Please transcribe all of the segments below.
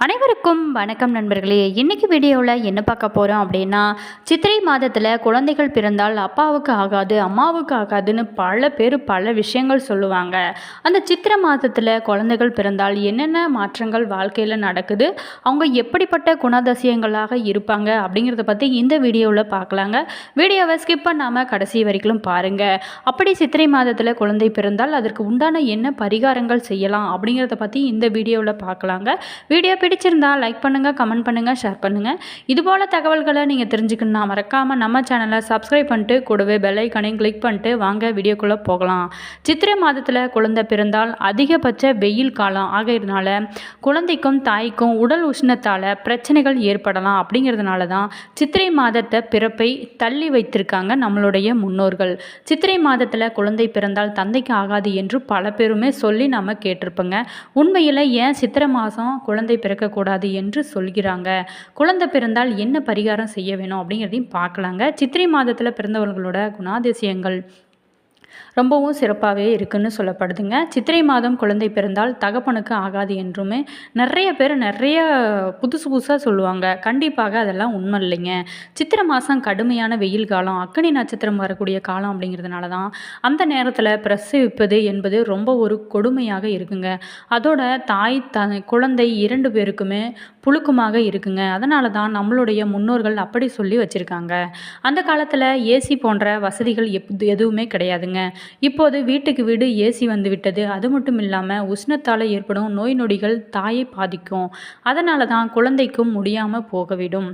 அனைவருக்கும் வணக்கம் நண்பர்களே. இன்றைக்கி வீடியோவில் என்ன பார்க்க போகிறோம் அப்படின்னா சித்திரை மாதத்தில் குழந்தைகள் பிறந்தால் அப்பாவுக்கு ஆகாது அம்மாவுக்கு ஆகாதுன்னு பல பேர் பல விஷயங்கள் சொல்லுவாங்க. அந்த சித்திரை மாதத்தில் குழந்தைகள் பிறந்தால் என்னென்ன மாற்றங்கள் வாழ்க்கையில் நடக்குது அவங்க எப்படிப்பட்ட குணாதசியங்களாக இருப்பாங்க அப்படிங்கிறத பற்றி இந்த வீடியோவில் பார்க்கலாங்க. வீடியோவை ஸ்கிப் பண்ணாமல் கடைசி வரைக்கும் பாருங்கள் அப்படி சித்திரை மாதத்தில் குழந்தை பிறந்தால் அதற்கு உண்டான என்ன பரிகாரங்கள் செய்யலாம் அப்படிங்கிறத பற்றி இந்த வீடியோவில் பார்க்கலாங்க. வீடியோ பிடிச்சிருந்தா லைக் பண்ணுங்கள் கமெண்ட் பண்ணுங்கள் ஷேர் பண்ணுங்கள் இதுபோல் தகவல்களை நீங்கள் தெரிஞ்சுக்கணும்னா மறக்காமல் நம்ம சேனலை சப்ஸ்கிரைப் பண்ணிட்டு கூடவே பெல்லைக்கனையும் கிளிக் பண்ணிட்டு வாங்க வீடியோக்குள்ளே போகலாம். சித்திரை மாதத்தில் குழந்தை பிறந்தால் அதிகபட்ச வெயில் காலம் ஆகிறதுனால குழந்தைக்கும் தாய்க்கும் உடல் உஷ்ணத்தால் பிரச்சனைகள் ஏற்படலாம் அப்படிங்கிறதுனால தான் சித்திரை மாதத்தை பிறப்பை தள்ளி வைத்திருக்காங்க நம்மளுடைய முன்னோர்கள். சித்திரை மாதத்தில் குழந்தை பிறந்தால் தந்தைக்கு ஆகாது என்று பல பேருமே சொல்லி நம்ம கேட்டிருப்போங்க. உண்மையில் ஏன் சித்திரை மாதம் குழந்தை பிறக்கக்கூடாது என்று சொல்கிறாங்க. குழந்தை பிறந்தால் என்ன பரிகாரம் செய்ய வேணும் அப்படிங்கிறதையும் பார்க்கலாங்க. சித்திரை மாதத்தில் பிறந்தவர்களோட குணாதிசயங்கள். ரொம்பவும் சிறப்பாகவே இருக்குன்னு சொல்லப்படுதுங்க. சித்திரை மாதம் குழந்தை பிறந்தால் தகப்பனுக்கு ஆகாது என்றுமே நிறைய பேர் நிறைய புதுசு புதுசாக சொல்லுவாங்க. கண்டிப்பாக அதெல்லாம் உண்மை இல்லைங்க. சித்திரை மாதம் கடுமையான வெயில் காலம் அக்னி நட்சத்திரம் வரக்கூடிய காலம் அப்படிங்கிறதுனால தான் அந்த நேரத்தில் பிரசவிப்பது என்பது ரொம்ப ஒரு கொடுமையாக இருக்குங்க. அதோட தாய் த குழந்தை இரண்டு பேருக்குமே புழுக்கமாக இருக்குங்க. அதனால தான் நம்மளுடைய முன்னோர்கள் அப்படி சொல்லி வச்சுருக்காங்க. அந்த காலத்தில் ஏசி போன்ற வசதிகள் எப் எதுவுமே கிடையாதுங்க. இப்போது வீட்டுக்கு வீடு ஏசி வந்து விட்டது அது மட்டும் இல்லாமல் உஷ்ணத்தால் ஏற்படும் நோய் நொடிகள் தாயை பாதிக்கும். அதனால தான் குழந்தைக்கும் முடியாமல் போகவிடும்.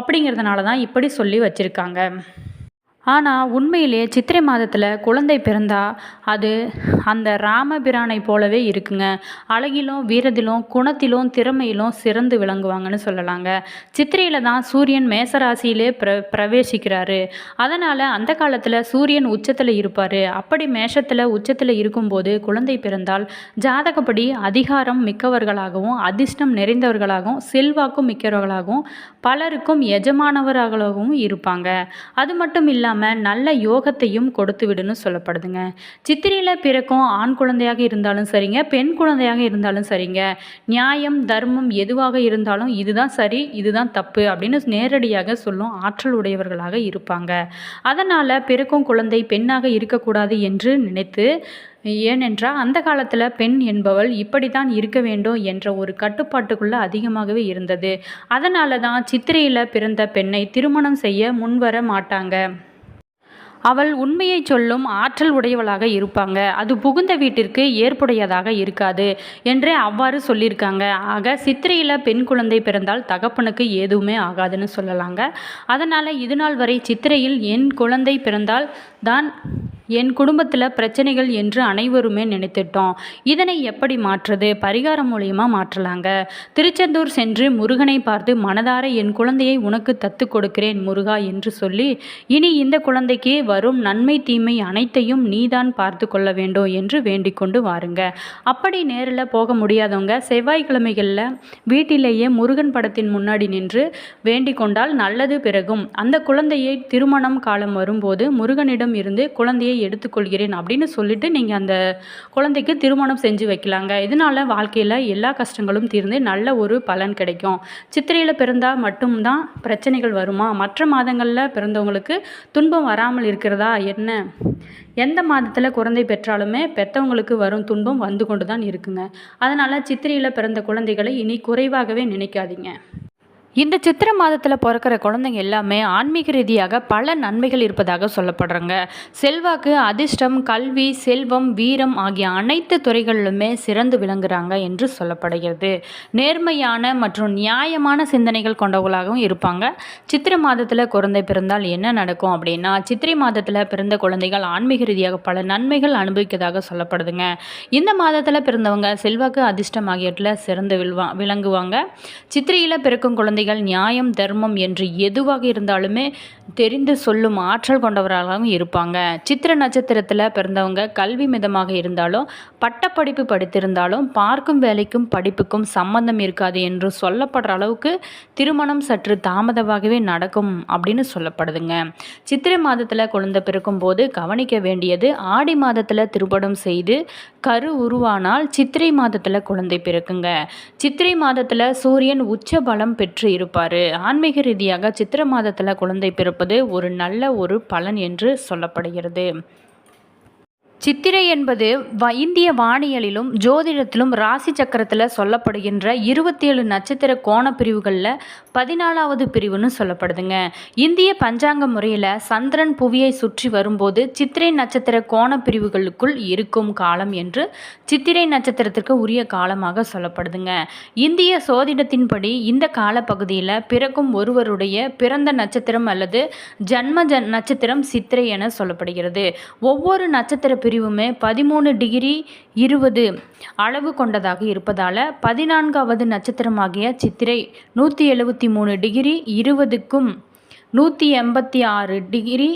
அப்படிங்கிறதுனால தான் இப்படி சொல்லி வச்சுருக்காங்க. ஆனால் உண்மையிலே சித்திரை மாதத்தில் குழந்தை பிறந்தா அது அந்த ராமபிரானை போலவே இருக்குங்க. அழகிலும் வீரத்திலும் குணத்திலும் திறமையிலும் சிறந்து விளங்குவாங்கன்னு சொல்லலாங்க. சித்திரையில் தான் சூரியன் மேசராசியிலே பிர பிரவேசிக்கிறாரு. அதனால் அந்த காலத்தில் சூரியன் உச்சத்தில் இருப்பார். அப்படி மேஷத்தில் உச்சத்தில் இருக்கும்போது குழந்தை பிறந்தால் ஜாதகப்படி அதிகாரம் மிக்கவர்களாகவும் அதிர்ஷ்டம் நிறைந்தவர்களாகவும் செல்வாக்கும் மிக்கவர்களாகவும் பலருக்கும் எஜமானவர்களாகவும் இருப்பாங்க. அது மட்டும் இல்லாமல் இல்லாமல் நல்ல யோகத்தையும் கொடுத்து விடுன்னு சொல்லப்படுதுங்க. சித்திரையில் பிறக்கும் ஆண் குழந்தையாக இருந்தாலும் சரிங்க பெண் குழந்தையாக இருந்தாலும் சரிங்க. நியாயம் தர்மம் எதுவாக இருந்தாலும் இதுதான் சரி இதுதான் தப்பு அப்படின்னு நேரடியாக சொல்லும் ஆற்றல் உடையவர்களாக இருப்பாங்க. அதனால் பிறக்கும் குழந்தை பெண்ணாக இருக்கக்கூடாது என்று நினைத்து ஏனென்றால் அந்த காலத்தில் பெண் என்பவள் இப்படி தான் இருக்க வேண்டும் என்ற ஒரு கட்டுப்பாட்டுக்குள்ளே அதிகமாகவே இருந்தது. அதனால தான் சித்திரையில் பிறந்த பெண்ணை திருமணம் செய்ய முன்வர மாட்டாங்க. அவள் உண்மையை சொல்லும் ஆற்றல் உடையவளாக இருப்பாங்க. அது புகுந்த வீட்டிற்கு ஏற்புடையதாக இருக்காது என்றே அவ்வாறு சொல்லியிருக்காங்க. ஆக சித்திரையில் பெண் குழந்தை பிறந்தால் தகப்பனுக்கு எதுவுமே ஆகாதுன்னு சொல்லலாங்க. அதனால் இதுநாள் வரை சித்திரையில் என் குழந்தை பிறந்தால் தான் என் குடும்பத்தில் பிரச்சனைகள் என்று அனைவருமே நினைத்துட்டோம். இதனை எப்படி மாற்றுறது? பரிகாரம் மூலியமா மாற்றலாங்க. திருச்செந்தூர் சென்று முருகனை பார்த்து மனதார என் குழந்தையை உனக்கு தத்து கொடுக்கிறேன் முருகா என்று சொல்லி இனி இந்த குழந்தைக்கு வரும் நன்மை தீமை அனைத்தையும் நீதான் பார்த்து கொள்ள வேண்டும் என்று வேண்டிக் கொண்டு வாருங்க. அப்படி நேரில் போக முடியாதவங்க செவ்வாய்க்கிழமைகளில் வீட்டிலேயே முருகன் படத்தின் முன்னாடி நின்று வேண்டிக் கொண்டால் நல்லது பிறகும். அந்த குழந்தையை திருமணம் காலம் வரும்போது முருகனிடம் இருந்து குழந்தையை எடுத்துக்கொள்கிறேன் அப்படின்னு சொல்லிட்டு நீங்கள் அந்த குழந்தைக்கு திருமணம் செஞ்சு வைக்கலாங்க. இதனால் வாழ்க்கையில் எல்லா கஷ்டங்களும் தீர்ந்து நல்ல ஒரு பலன் கிடைக்கும். சித்திரையில் பிறந்தால் மட்டும்தான் பிரச்சனைகள் வருமா? மற்ற மாதங்களில் பிறந்தவங்களுக்கு துன்பம் வராமல் இருக்கிறதா? என்ன? எந்த மாதத்தில் குழந்தை பெற்றாலுமே பெற்றவங்களுக்கு வரும் துன்பம் வந்து கொண்டு தான் இருக்குங்க. அதனால் சித்திரையில் பிறந்த குழந்தைகளை இனி குறைவாகவே நினைக்காதீங்க. இந்த சித்திரை மாதத்தில் பிறக்கிற குழந்தைங்க எல்லாமே ஆன்மீக ரீதியாக பல நன்மைகள் இருப்பதாக சொல்லப்படுறாங்க. செல்வாக்கு அதிர்ஷ்டம் கல்வி செல்வம் வீரம் ஆகிய அனைத்து துறைகளிலுமே சிறந்து விளங்குறாங்க என்று சொல்லப்படுகிறது. நேர்மையான மற்றும் நியாயமான சிந்தனைகள் கொண்டவர்களாகவும் இருப்பாங்க. சித்திரை மாதத்தில் குழந்தை பிறந்தால் என்ன நடக்கும் அப்படின்னா சித்திரை மாதத்தில் பிறந்த குழந்தைகள் ஆன்மீக ரீதியாக பல நன்மைகள் அனுபவிக்கதாக சொல்லப்படுதுங்க. இந்த மாதத்தில் பிறந்தவங்க செல்வாக்கு அதிர்ஷ்டம் ஆகியவற்றில் சிறந்து விழுவா விளங்குவாங்க. சித்திரையில் பிறக்கும் குழந்தை குழந்தைகள் நியாயம் தர்மம் என்று எதுவாக இருந்தாலுமே தெரிந்து சொல்லும் ஆற்றல் கொண்டவராகவும் இருப்பாங்க. சித்திர நட்சத்திரத்தில் பிறந்தவங்க கல்வி மிதமாக இருந்தாலும் பட்டப்படிப்பு படித்திருந்தாலும் பார்க்கும் வேலைக்கும் படிப்புக்கும் சம்பந்தம் இருக்காது என்று சொல்லப்படுற அளவுக்கு திருமணம் சற்று தாமதமாகவே நடக்கும் அப்படின்னு சொல்லப்படுதுங்க. சித்திரை மாதத்தில் குழந்தை பிறக்கும் போது கவனிக்க வேண்டியது ஆடி மாதத்தில் திருமணம் செய்து கரு உருவானால் சித்திரை மாதத்தில் குழந்தை பிறக்குங்க. சித்திரை மாதத்தில் சூரியன் உச்ச பலம் பெற்று இருப்பார். ஆன்மீக ரீதியாக சித்திர மாதத்தில் குழந்தை பிறப்பது ஒரு நல்ல ஒரு பலன் என்று சொல்லப்படுகிறது. சித்திரை என்பது வ இந்திய வானியலிலும் ஜோதிடத்திலும் ராசி சக்கரத்தில் சொல்லப்படுகின்ற இருபத்தி ஏழு நட்சத்திர கோண பிரிவுகளில் பதினாலாவது பிரிவுன்னு சொல்லப்படுதுங்க. இந்திய பஞ்சாங்க முறையில் சந்திரன் புவியை சுற்றி வரும்போது சித்திரை நட்சத்திர கோண பிரிவுகளுக்குள் இருக்கும் காலம் என்று சித்திரை நட்சத்திரத்திற்கு உரிய காலமாக சொல்லப்படுதுங்க. இந்திய சோதிடத்தின்படி இந்த காலப்பகுதியில் பிறக்கும் ஒருவருடைய பிறந்த நட்சத்திரம் அல்லது ஜன்ம ஜன் நட்சத்திரம் சித்திரை என சொல்லப்படுகிறது. ஒவ்வொரு நட்சத்திர பிரிவுமே பதிமூணு டிகிரி இருபது அளவு கொண்டதாக இருப்பதால் பதினான்காவது நட்சத்திரமாகிய சித்திரை நூற்றி எழுபத்தி மூணு டிகிரி இருபதுக்கும் நூற்றி எண்பத்தி ஆறு டிகிரி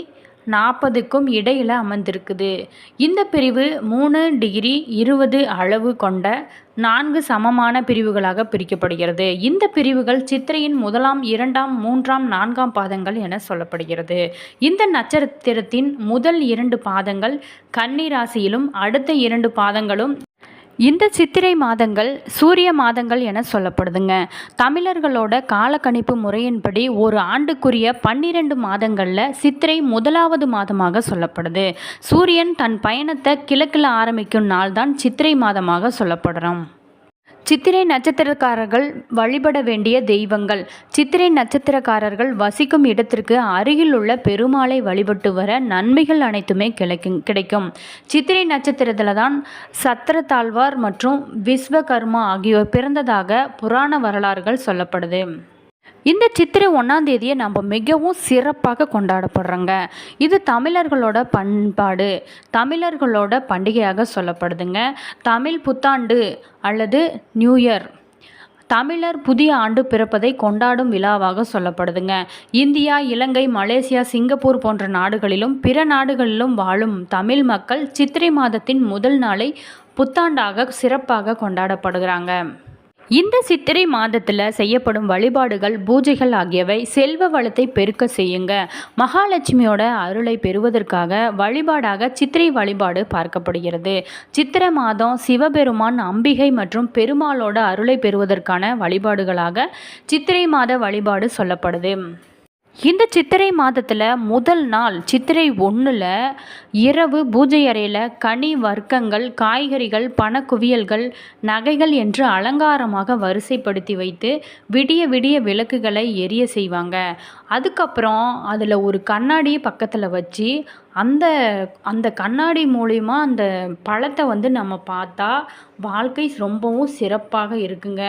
நாற்பதுக்கும் இடையில் அமர்ந்திருக்குது. இந்த பிரிவு மூணு டிகிரி இருபது அளவு கொண்ட நான்கு சமமான பிரிவுகளாக பிரிக்கப்படுகிறது. இந்த பிரிவுகள் சித்திரையின் முதலாம் இரண்டாம் மூன்றாம் நான்காம் பாதங்கள் என சொல்லப்படுகிறது. இந்த நட்சத்திரத்தின் முதல் இரண்டு பாதங்கள் கன்னி ராசியிலும் அடுத்த இரண்டு பாதங்களும் இந்த சித்திரை மாதங்கள் சூரிய மாதங்கள் என சொல்லப்படுதுங்க. தமிழர்களோட காலக்கணிப்பு முறையின்படி ஒரு ஆண்டுக்குரிய பன்னிரெண்டு மாதங்களில் சித்திரை முதலாவது மாதமாக சொல்லப்படுது. சூரியன் தன் பயணத்தை கிழக்கில் ஆரம்பிக்கும் நாள் தான் சித்திரை மாதமாக சொல்லப்படுறோம் சித்திரை நட்சத்திரக்காரர்கள் வழிபட வேண்டிய தெய்வங்கள். சித்திரை நட்சத்திரக்காரர்கள் வசிக்கும் இடத்திற்கு அருகில் உள்ள பெருமாளை வழிபட்டு வர நன்மைகள் அனைத்துமே கிடைக்கும் கிடைக்கும். சித்திரை நட்சத்திரத்தில் தான் சத்திரத்தாழ்வார் மற்றும் விஸ்வகர்மா ஆகியோர் பிறந்ததாக புராண வரலாறுகள் சொல்லப்படுது. இந்த சித்திரை ஒன்றாம் தேதியை நம்ம மிகவும் சிறப்பாக கொண்டாடப்படுறோங்க. இது தமிழர்களோட பண்பாடு தமிழர்களோட பண்டிகையாக சொல்லப்படுதுங்க. தமிழ் புத்தாண்டு அல்லது நியூ இயர். தமிழர் புதிய ஆண்டு பிறப்பதை கொண்டாடும் விழாவாக சொல்லப்படுதுங்க. இந்தியா இலங்கை மலேசியா சிங்கப்பூர் போன்ற நாடுகளிலும் பிற நாடுகளிலும் வாழும் தமிழ் மக்கள் சித்திரை மாதத்தின் முதல் நாளை புத்தாண்டாக சிறப்பாக கொண்டாடப்படுகிறாங்க. இந்த சித்திரை மாதத்தில் செய்யப்படும் வழிபாடுகள் பூஜைகள் ஆகியவை செல்வ வளத்தை பெருக்க செய்யுங்க. மகாலட்சுமியோட அருளை பெறுவதற்காக வழிபாடாக சித்திரை வழிபாடு பார்க்கப்படுகிறது. சித்திரை மாதம் சிவபெருமான் அம்பிகை மற்றும் பெருமாளோட அருளை பெறுவதற்கான வழிபாடுகளாக சித்திரை மாத வழிபாடு சொல்லப்படுது. இந்த சித்திரை மாதத்தில் முதல் நாள் சித்திரை ஒன்றில் இரவு பூஜை அறையில் கனி வர்க்கங்கள் காய்கறிகள் பணக்குவியல்கள் நகைகள் என்று அலங்காரமாக வரிசைப்படுத்தி வைத்து விடிய விடிய விளக்குகளை எரிய செய்வாங்க. அதுக்கப்புறம் அதில் ஒரு கண்ணாடியை பக்கத்தில் வச்சு அந்த அந்த கண்ணாடி மூலிமா அந்த பழத்தை வந்து நம்ம பார்த்தா வாழ்க்கை ரொம்பவும் சிறப்பாக இருக்குங்க.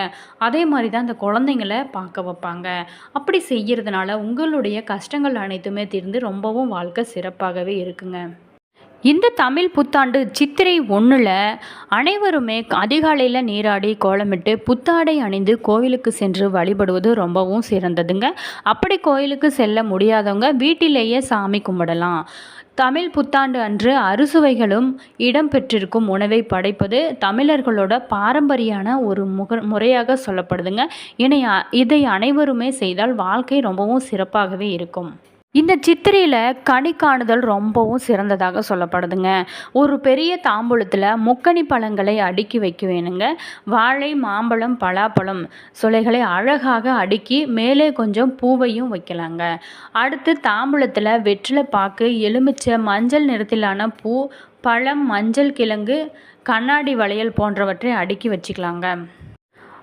அதே மாதிரி தான் அந்த குழந்தைங்கள பார்க்க வைப்பாங்க. அப்படி செய்கிறதுனால உங்களுடைய கஷ்டங்கள் அனைத்துமே தீர்ந்து ரொம்பவும் வாழ்க்கை சிறப்பாகவே இருக்குங்க. இந்த தமிழ் புத்தாண்டு சித்திரை ஒன்றில் அனைவருமே அதிகாலையில் நீராடி கோலமிட்டு புத்தாடை அணிந்து கோவிலுக்கு சென்று வழிபடுவது ரொம்பவும் சிறந்ததுங்க. அப்படி கோயிலுக்கு செல்ல முடியாதவங்க வீட்டிலேயே சாமி கும்பிடலாம். தமிழ் புத்தாண்டு அன்று அறுசுவைகளும் இடம்பெற்றிருக்கும் உணவை படைப்பது தமிழர்களோட பாரம்பரியான ஒரு முக முறையாக சொல்லப்படுதுங்க. இனி இதை அனைவருமே செய்தால் வாழ்க்கை ரொம்பவும் சிறப்பாகவே இருக்கும். இந்த சித்திரையில் கனி காணுதல் ரொம்பவும் சிறந்ததாக சொல்லப்படுதுங்க. ஒரு பெரிய தாம்பூலத்தில் முக்கனி பழங்களை அடுக்கி வைக்க வேணுங்க வாழை மாம்பழம் பலாப்பழம் சுலைகளை அழகாக அடுக்கி மேலே கொஞ்சம் பூவையும் வைக்கலாங்க. அடுத்து தாம்பூலத்தில் வெற்றிலை பாக்கு எலுமிச்சை மஞ்சள் நிறத்திலான பூ பழம் மஞ்சள் கிழங்கு கண்ணாடி வளையல் போன்றவற்றை அடுக்கி வச்சுக்கலாங்க.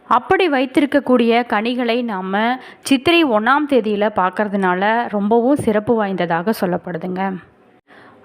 அப்படி வைத்திருக்கக்கூடிய கனிகளை நாம் சித்திரை ஒன்றாம் தேதியில் பார்க்கறதுனால ரொம்பவும் சிறப்பு வாய்ந்ததாக சொல்லப்படுதுங்க.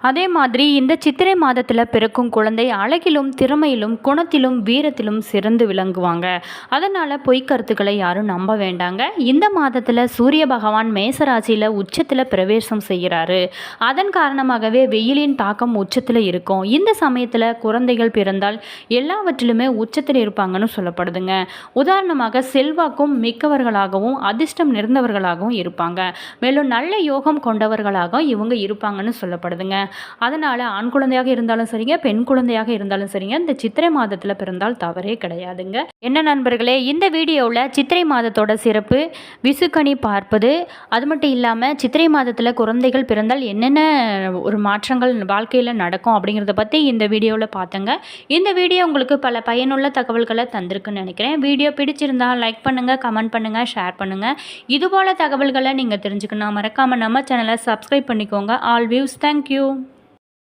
அதே மாதிரி இந்த சித்திரை மாதத்தில் பிறக்கும் குழந்தை அழகிலும் திறமையிலும் குணத்திலும் வீரத்திலும் சிறந்து விளங்குவாங்க. அதனால் பொய் கருத்துக்களை யாரும் நம்ப வேண்டாங்க. இந்த மாதத்தில் சூரிய பகவான் மேசராசியில் உச்சத்தில் பிரவேசம் செய்கிறாரு. அதன் காரணமாகவே வெயிலின் தாக்கம் உச்சத்தில் இருக்கும். இந்த சமயத்தில் குழந்தைகள் பிறந்தால் எல்லாவற்றிலுமே உச்சத்தில் இருப்பாங்கன்னு சொல்லப்படுதுங்க. உதாரணமாக செல்வாக்கும் மிக்கவர்களாகவும் அதிர்ஷ்டம் நிறைந்தவர்களாகவும் இருப்பாங்க. மேலும் நல்ல யோகம் கொண்டவர்களாகவும் இவங்க இருப்பாங்கன்னு சொல்லப்படுதுங்க. அதனால் ஆண் குழந்தையாக இருந்தாலும் சரிங்க பெண் குழந்தையாக இருந்தாலும் சரிங்க. இந்த சித்திரை மாதத்தில் பிறந்தால் தவறே கிடையாதுங்க. என்ன நண்பர்களே இந்த வீடியோவில் சித்திரை மாதத்தோட சிறப்பு விசுக்கனி பார்ப்பது அது மட்டும் இல்லாமல் சித்திரை மாதத்தில் குழந்தைகள் பிறந்தால் என்னென்ன ஒரு மாற்றங்கள் வாழ்க்கையில் நடக்கும் அப்படிங்கிறத பற்றி இந்த வீடியோவில் பார்த்தங்க. இந்த வீடியோ உங்களுக்கு பல பயனுள்ள தகவல்களை தந்திருக்குன்னு நினைக்கிறேன். வீடியோ பிடிச்சிருந்தால் லைக் பண்ணுங்கள் கமெண்ட் பண்ணுங்கள் ஷேர் பண்ணுங்கள் இதுபோல் தகவல்களை நீங்கள் தெரிஞ்சுக்கணும் மறக்காமல் நம்ம சேனலை சப்ஸ்கிரைப் பண்ணிக்கோங்க. All views thank you.